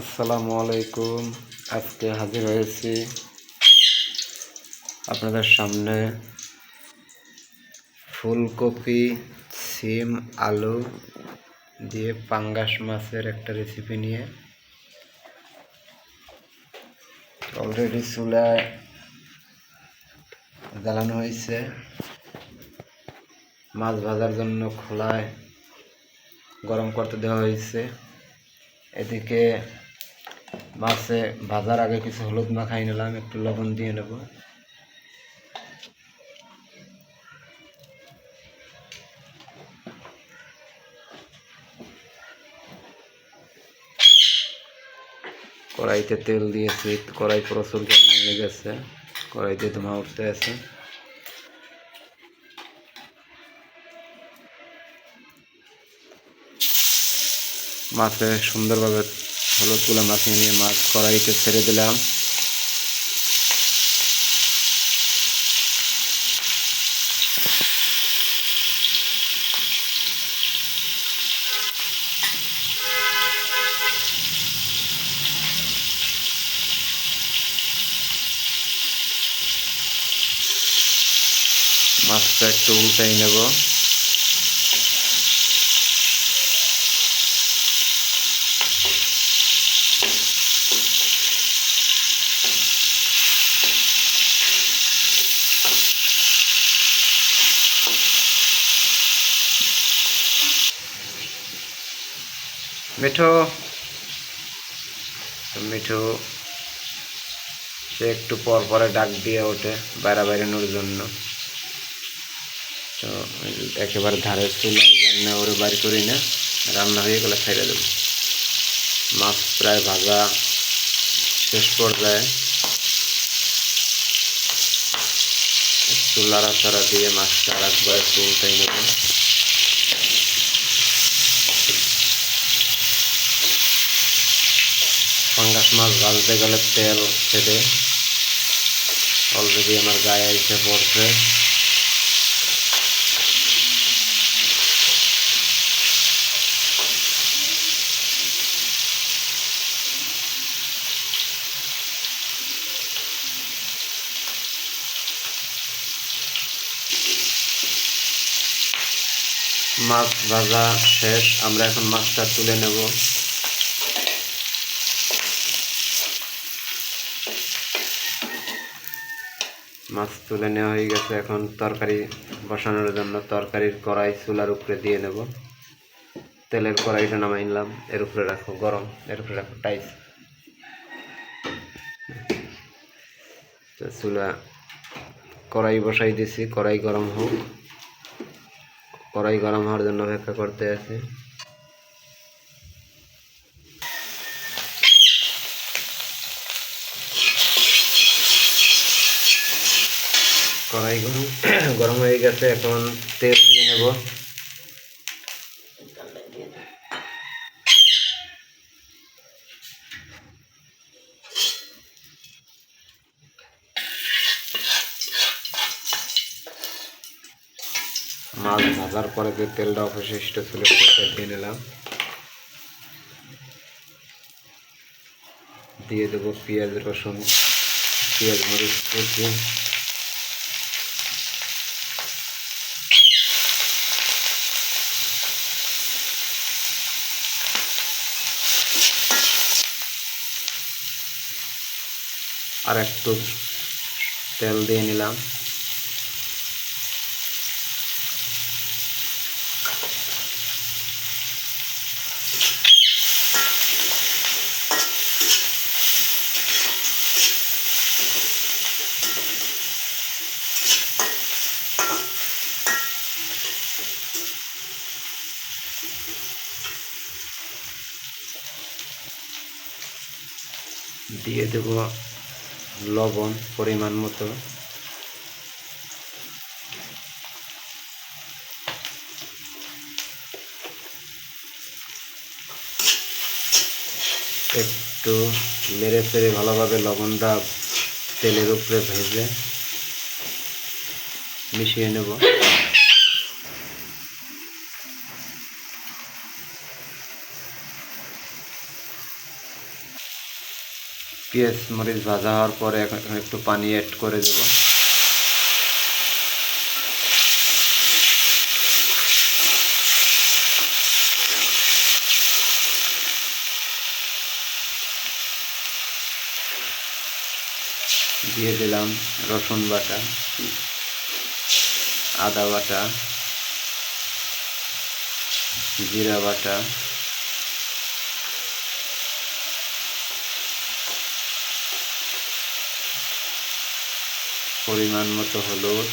আসসালামু আলাইকুম। আজকে হাজির হয়েছি আপনাদের সামনে ফুলকপি, সিম, আলু দিয়ে পাঙ্গাস মাছের একটা রেসিপি নিয়ে। অলরেডি চুলায় জ্বালানো হয়েছে। মাছ ভাজার জন্য খোলায় গরম করতে দেওয়া হয়েছে। এদিকে মাছে ভাজার আগে কিছু হলুদ মাখাই নিলাম, একটু লবণ দিয়ে নেব। কড়াইতে তেল দিয়েছি, কড়াই প্রচুর হয়ে গেছে, কড়াইতে ধোঁয়া উঠতে আছে। মাছে সুন্দরভাবে হলুদগুলো মাখিয়ে নিয়ে মাছ কড়াইতে ছেড়ে দিলাম। মাছটা একটু উল্টাই নেব। মিঠু মিঠু, সে একটু পর পরে ডাক দিয়ে ওঠে বাইরে বেরানোর জন্য। তো একেবারে ধারে চুলার জন্য ওরে বাড়ি করি না, রান্না হয়ে গেলে ছেড়ে দেবো। মাছ প্রায় ভাজা শেষ পর্যায়ে চুলার আচারা দিয়ে মাছটা আর একটু উল্টাই নেব। পাঙ্গাস মাছ ভাজতে গেলে তেল ছেড়ে অলরেডি আমার গায়ে এসে পড়ছে। মাছ ভাজা শেষ। আমরা এখন মাছটা তুলে নেব। মাছ তুলে নেওয়া হয়ে গেছে। এখন তরকারি বসানোর জন্য তরকারির কড়াই চুলার উপরে দিয়ে নেব। তেলের কড়াইটা নামাই নিলাম। এর উপরে রাখো গরম। এর উপরে রাখো টাইস। চুলা কড়াই বসাই দিছি। কড়াই গরম হোক। কড়াই গরম হওয়ার জন্য অপেক্ষা করতে আছে। কড়াই গরম গরম হয়ে গেছে, এখন তেল দিয়ে নেব। মাছ ভাজার পরে যে তেলটা অবশিষ্ট ছিল, সেটা দিয়ে নিলাম। দিয়ে দেবো পেঁয়াজ, রসুন, পেঁয়াজ, মরিচ আর একটু তেল দিয়ে নিলাম। দিয়ে দেব লবণ পরিমাণ মতো। একটু মেরে ফেরে ভালোভাবে লবণটা তেলের উপরে ভেজে মিশিয়ে নেব। পেঁয়াজ মরিচ ভাজা হওয়ার পরে এখন একটু পানি অ্যাড করে দেব। দিয়ে দিলাম রসুন বাটা, আদা বাটা, জিরা বাটা পরিমাণ মতো হলুদ।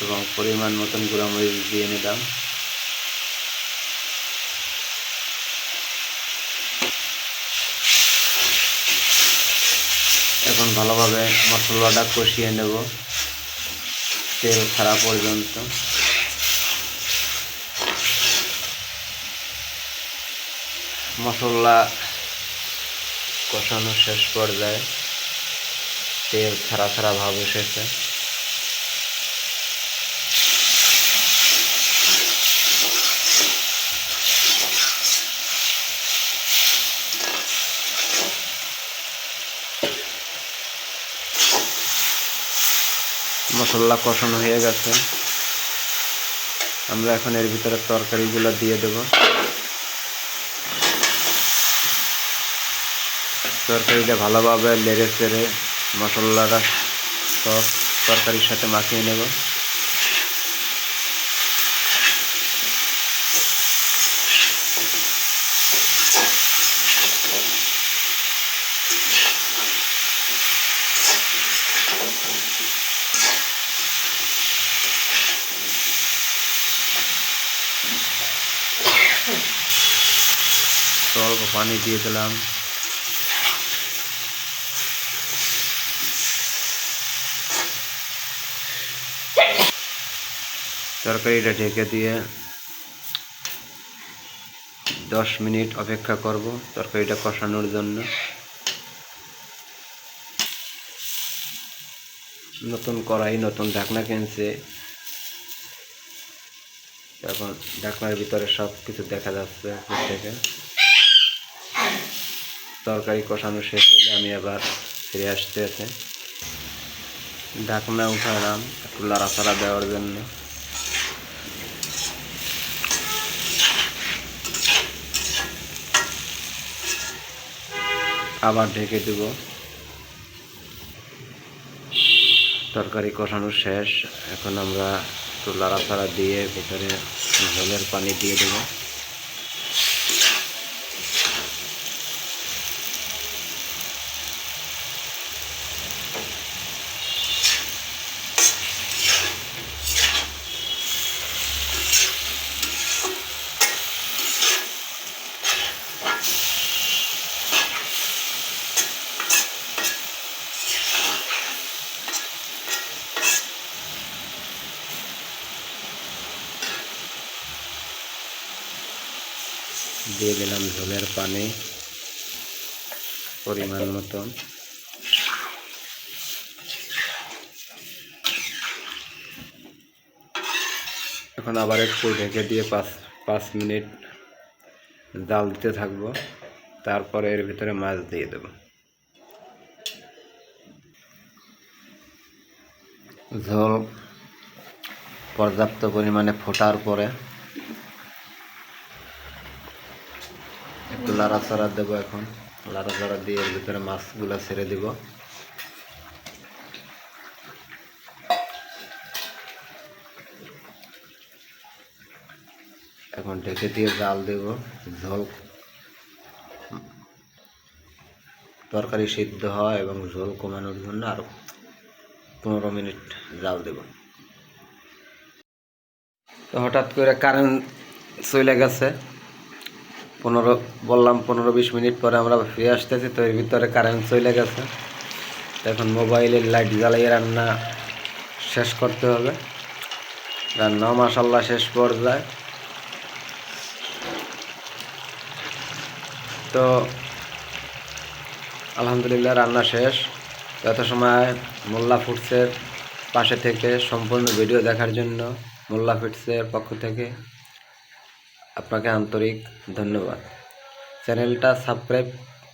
এবং পরিমাণ মতন গুঁড়ামরিচ দিয়ে নিলাম। এখন ভালোভাবে মশলাটা কষিয়ে নেব। তেল ছাড়া পর্যন্ত। মশলা কষানো শেষ পর্যায়ে তেল ছাড়া ছাড়া ভাব এসেছে। মশলা কষানো হয়ে গেছে। আমরা এখন এর ভিতরে তরকারিগুলো দিয়ে দেব। তরকারিটা ভালোভাবে লেড়ে চেড়ে মশলাটা সব তরকারির সাথে মাখিয়ে নেব। অল্প পানি দিয়ে দিলাম। তরকারিটা ঢেকে দিয়ে দশ মিনিট অপেক্ষা করব তরকারিটা কষানোর জন্য। নতুন কড়াই, নতুন ঢাকনা কিনছে। এখন ঢাকনার ভিতরে সব কিছু দেখা যাচ্ছে থেকে। তরকারি কষানো শেষ হলে আমি আবার ফিরে আসতে আছে। ঢাকনা উঠালাম, একটু লাড়াচাড়া দেওয়ার জন্য। আবার ঢেকে দেব। তরকারি কষানো শেষ। এখন আমরা একটু লাড়াচাড়া দিয়ে ভিতরে জলের পানি দিয়ে দেবো। দিয়ে দিলাম ঝোলের পানি পরিমাণ মতন। এখন আবার একটু ঢেকে দিয়ে পাঁচ পাঁচ মিনিট জাল দিতে থাকব। তারপরে এর ভিতরে মাছ দিয়ে দেব। ঝোল পর্যাপ্ত পরিমাণে ফোটার পরে একটু লাড়াচাড়া দেবো এখন। লাড়াচাড়া দিয়ে এর ভিতরে মাছগুলো ছেড়ে দিব। এখন ঢেকে দিয়ে জাল দেব, ঝোল। তরকারি সিদ্ধ হয় এবং ঝোল কমানোর জন্য আরও পনেরো মিনিট জাল দেব। তো হঠাৎ করে কারেন্ট চলে গেছে। পনেরো, বললাম পনেরো বিশ মিনিট পরে আমরা ফিরে আসতেছি, তো এর ভিতরে কারেন্ট চলে গেছে। এখন মোবাইলের লাইট জ্বালিয়ে রান্না শেষ করতে হবে। রান্না মাসাল্লাহ শেষ পর্যায়ে। তো আলহামদুলিল্লাহ রান্না শেষ। যত সময় মোল্লা ফুডসের পাশে থেকে সম্পূর্ণ ভিডিও দেখার জন্য মোল্লা ফুডসের পক্ষ থেকে আপনাকে আন্তরিক ধন্যবাদ। চ্যানেলটা সাবস্ক্রাইব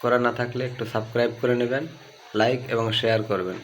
করা না থাকলে একটু সাবস্ক্রাইব করে নেবেন, লাইক এবং শেয়ার করবেন।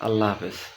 আল্লাহ হাফেজ।